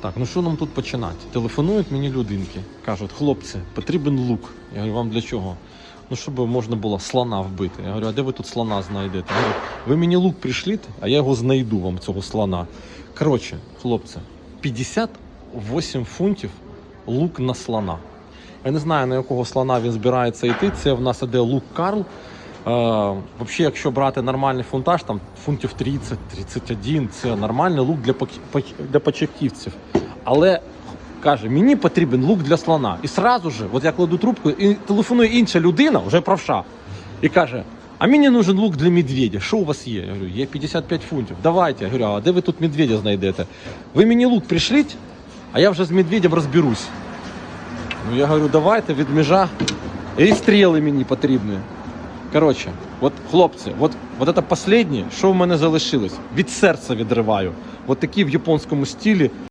Так, ну що нам тут починати? Телефонують мені людинки. Кажуть, хлопці, потрібен лук. Я говорю, вам для чого? Ну, щоб можна було слона вбити. Я говорю, а де ви тут слона знайдете? Я говорю, ви мені лук пришліть, а я його знайду вам, цього слона. Коротше, хлопці, 58 фунтів лук на слона. Я не знаю, на якого слона він збирається йти. Це в нас іде лук Карл. Е, Взагалі, якщо брати нормальний фунтаж, там фунтів 30-31, це нормальний лук для, для початківців. Але каже, мені потрібен лук для слона. І сразу же, от я кладу трубку, і телефонує інша людина, вже правша, і каже: а мені нужен лук для медведя. Що у вас є? Я говорю, є 55 фунтів. Давайте. Я говорю, а де ви тут медведя знайдете? Ви мені лук пришліть, а я вже з медведем розберусь. Ну я говорю, давайте від межа. І стріли мені потрібні. Коротше, от хлопці, от, от це останнє, що в мене залишилось. Від серця відриваю. От такі в японському стилі